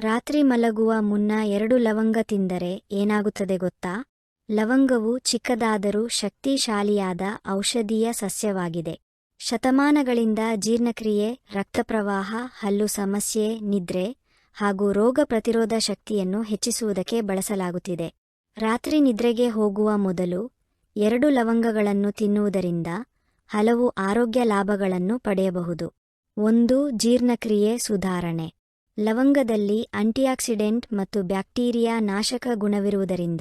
ರಾತ್ರಿ ಮಲಗುವ ಮುನ್ನ ಎರಡು ಲವಂಗ ತಿಂದರೆ ಏನಾಗುತ್ತದೆ ಗೊತ್ತಾ? ಲವಂಗವು ಚಿಕ್ಕದಾದರೂ ಶಕ್ತಿಶಾಲಿಯಾದ ಔಷಧೀಯ ಸಸ್ಯವಾಗಿದೆ. ಶತಮಾನಗಳಿಂದ ಜೀರ್ಣಕ್ರಿಯೆ, ರಕ್ತಪ್ರವಾಹ, ಹಲ್ಲು ಸಮಸ್ಯೆ, ನಿದ್ರೆ ಹಾಗೂ ರೋಗ ಪ್ರತಿರೋಧ ಶಕ್ತಿಯನ್ನು ಹೆಚ್ಚಿಸುವುದಕ್ಕೆ ಬಳಸಲಾಗುತ್ತಿದೆ. ರಾತ್ರಿ ನಿದ್ರೆಗೆ ಹೋಗುವ ಮೊದಲು ಎರಡು ಲವಂಗಗಳನ್ನು ತಿನ್ನುವುದರಿಂದ ಹಲವು ಆರೋಗ್ಯ ಲಾಭಗಳನ್ನು ಪಡೆಯಬಹುದು. ಒಂದು, ಜೀರ್ಣಕ್ರಿಯೆ ಸುಧಾರಣೆ. ಲವಂಗದಲ್ಲಿ ಆಂಟಿಆಕ್ಸಿಡೆಂಟ್ ಮತ್ತು ಬ್ಯಾಕ್ಟೀರಿಯಾ ನಾಶಕ ಗುಣವಿರುವುದರಿಂದ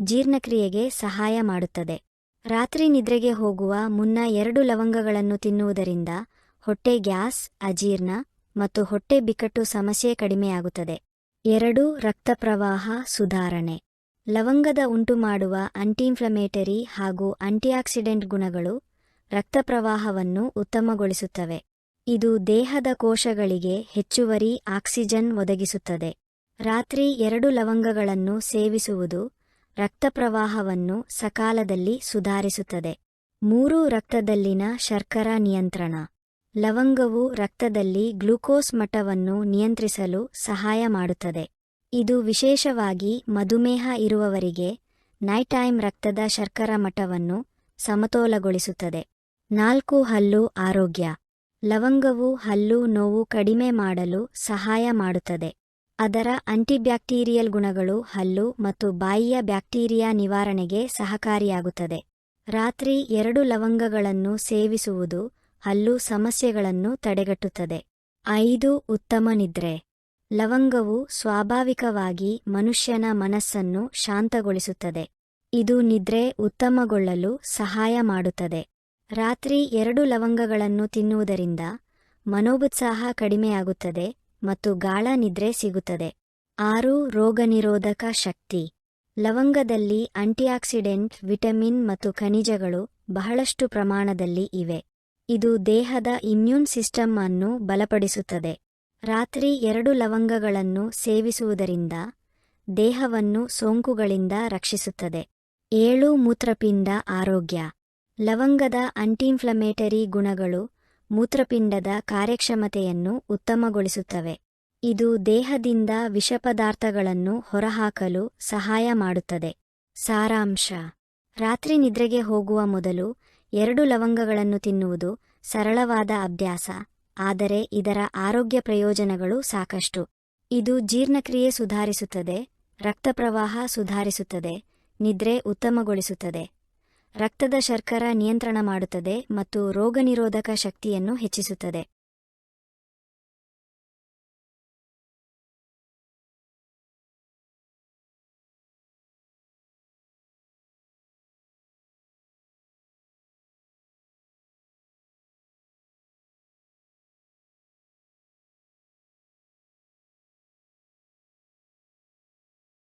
ಜೀರ್ಣಕ್ರಿಯೆಗೆ ಸಹಾಯ ಮಾಡುತ್ತದೆ. ರಾತ್ರಿ ನಿದ್ರೆಗೆ ಹೋಗುವ ಮುನ್ನ ಎರಡು ಲವಂಗಗಳನ್ನು ತಿನ್ನುವುದರಿಂದ ಹೊಟ್ಟೆ ಗ್ಯಾಸ್, ಅಜೀರ್ಣ ಮತ್ತು ಹೊಟ್ಟೆ ಬಿಕ್ಕಟ್ಟು ಸಮಸ್ಯೆ ಕಡಿಮೆಯಾಗುತ್ತದೆ. ಎರಡು ರಕ್ತಪ್ರವಾಹ ಸುಧಾರಣೆ. ಲವಂಗದ ಉಂಟುಮಾಡುವ ಆಂಟಿಇನ್ಫ್ಲಮೇಟರಿ ಹಾಗೂ ಆಂಟಿಆಕ್ಸಿಡೆಂಟ್ ಗುಣಗಳು ರಕ್ತಪ್ರವಾಹವನ್ನು ಉತ್ತಮಗೊಳಿಸುತ್ತವೆ. ಇದು ದೇಹದ ಕೋಶಗಳಿಗೆ ಹೆಚ್ಚುವರಿ ಆಕ್ಸಿಜನ್ ಒದಗಿಸುತ್ತದೆ. ರಾತ್ರಿ ಎರಡು ಲವಂಗಗಳನ್ನು ಸೇವಿಸುವುದು ರಕ್ತಪ್ರವಾಹವನ್ನು ಸಕಾಲದಲ್ಲಿ ಸುಧಾರಿಸುತ್ತದೆ. ಮೂರು, ರಕ್ತದಲ್ಲಿನ ಶರ್ಕರ ನಿಯಂತ್ರಣ. ಲವಂಗವು ರಕ್ತದಲ್ಲಿ ಗ್ಲೂಕೋಸ್ ಮಟ್ಟವನ್ನು ನಿಯಂತ್ರಿಸಲು ಸಹಾಯ ಮಾಡುತ್ತದೆ. ಇದು ವಿಶೇಷವಾಗಿ ಮಧುಮೇಹ ಇರುವವರಿಗೆ ನೈಟೈಮ್ ರಕ್ತದ ಶರ್ಕರ ಮಟ್ಟವನ್ನು ಸಮತೋಲಗೊಳಿಸುತ್ತದೆ. ನಾಲ್ಕು, ಹಲ್ಲು, ಆರೋಗ್ಯ. ಲವಂಗವು ಹಲ್ಲು ನೋವು ಕಡಿಮೆ ಮಾಡಲು ಸಹಾಯ ಮಾಡುತ್ತದೆ. ಅದರ ಆಂಟಿಬ್ಯಾಕ್ಟೀರಿಯಲ್ ಗುಣಗಳು ಹಲ್ಲು ಮತ್ತು ಬಾಯಿಯ ಬ್ಯಾಕ್ಟೀರಿಯಾ ನಿವಾರಣೆಗೆ ಸಹಕಾರಿಯಾಗುತ್ತದೆ. ರಾತ್ರಿ ಎರಡು ಲವಂಗಗಳನ್ನು ಸೇವಿಸುವುದು ಹಲ್ಲು ಸಮಸ್ಯೆಗಳನ್ನು ತಡೆಗಟ್ಟುತ್ತದೆ. ಐದು, ಉತ್ತಮ ನಿದ್ರೆ. ಲವಂಗವು ಸ್ವಾಭಾವಿಕವಾಗಿ ಮನುಷ್ಯನ ಮನಸ್ಸನ್ನು ಶಾಂತಗೊಳಿಸುತ್ತದೆ. ಇದು ನಿದ್ರೆ ಉತ್ತಮಗೊಳ್ಳಲು ಸಹಾಯ ಮಾಡುತ್ತದೆ. ರಾತ್ರಿ ಎರಡು ಲವಂಗಗಳನ್ನು ತಿನ್ನುವುದರಿಂದ ಮನೋಬುತ್ಸಾಹ ಕಡಿಮೆಯಾಗುತ್ತದೆ ಮತ್ತು ಗಾಳ ನಿದ್ರೆ ಸಿಗುತ್ತದೆ. ಆರು, ರೋಗನಿರೋಧಕ ಶಕ್ತಿ. ಲವಂಗದಲ್ಲಿ ಆಂಟಿಆಕ್ಸಿಡೆಂಟ್, ವಿಟಮಿನ್ ಮತ್ತು ಖನಿಜಗಳು ಬಹಳಷ್ಟು ಪ್ರಮಾಣದಲ್ಲಿ ಇವೆ. ಇದು ದೇಹದ ಇಮ್ಯೂನ್ ಸಿಸ್ಟಮ್ ಅನ್ನು ಬಲಪಡಿಸುತ್ತದೆ. ರಾತ್ರಿ ಎರಡು ಲವಂಗಗಳನ್ನು ಸೇವಿಸುವುದರಿಂದ ದೇಹವನ್ನು ಸೋಂಕುಗಳಿಂದ ರಕ್ಷಿಸುತ್ತದೆ. ಏಳು, ಮೂತ್ರಪಿಂಡ ಆರೋಗ್ಯ. ಲವಂಗದ ಆಂಟಿಇನ್ಫ್ಲಮೇಟರಿ ಗುಣಗಳು ಮೂತ್ರಪಿಂಡದ ಕಾರ್ಯಕ್ಷಮತೆಯನ್ನು ಉತ್ತಮಗೊಳಿಸುತ್ತವೆ. ಇದು ದೇಹದಿಂದ ವಿಷಪದಾರ್ಥಗಳನ್ನು ಹೊರಹಾಕಲು ಸಹಾಯ ಮಾಡುತ್ತದೆ. ಸಾರಾಂಶ. ರಾತ್ರಿ ನಿದ್ರೆಗೆ ಹೋಗುವ ಮೊದಲು ಎರಡು ಲವಂಗಗಳನ್ನು ತಿನ್ನುವುದು ಸರಳವಾದ ಅಭ್ಯಾಸ, ಆದರೆ ಇದರ ಆರೋಗ್ಯ ಪ್ರಯೋಜನಗಳು ಸಾಕಷ್ಟು. ಇದು ಜೀರ್ಣಕ್ರಿಯೆ ಸುಧಾರಿಸುತ್ತದೆ, ರಕ್ತಪ್ರವಾಹ ಸುಧಾರಿಸುತ್ತದೆ, ನಿದ್ರೆ ಉತ್ತಮಗೊಳಿಸುತ್ತದೆ. ರಕ್ತದ ಶರ್ಕರ ನಿಯಂತ್ರಣ ಮಾಡುತ್ತದೆ ಮತ್ತು ರೋಗನಿರೋಧಕ ಶಕ್ತಿಯನ್ನು ಹೆಚ್ಚಿಸುತ್ತದೆ.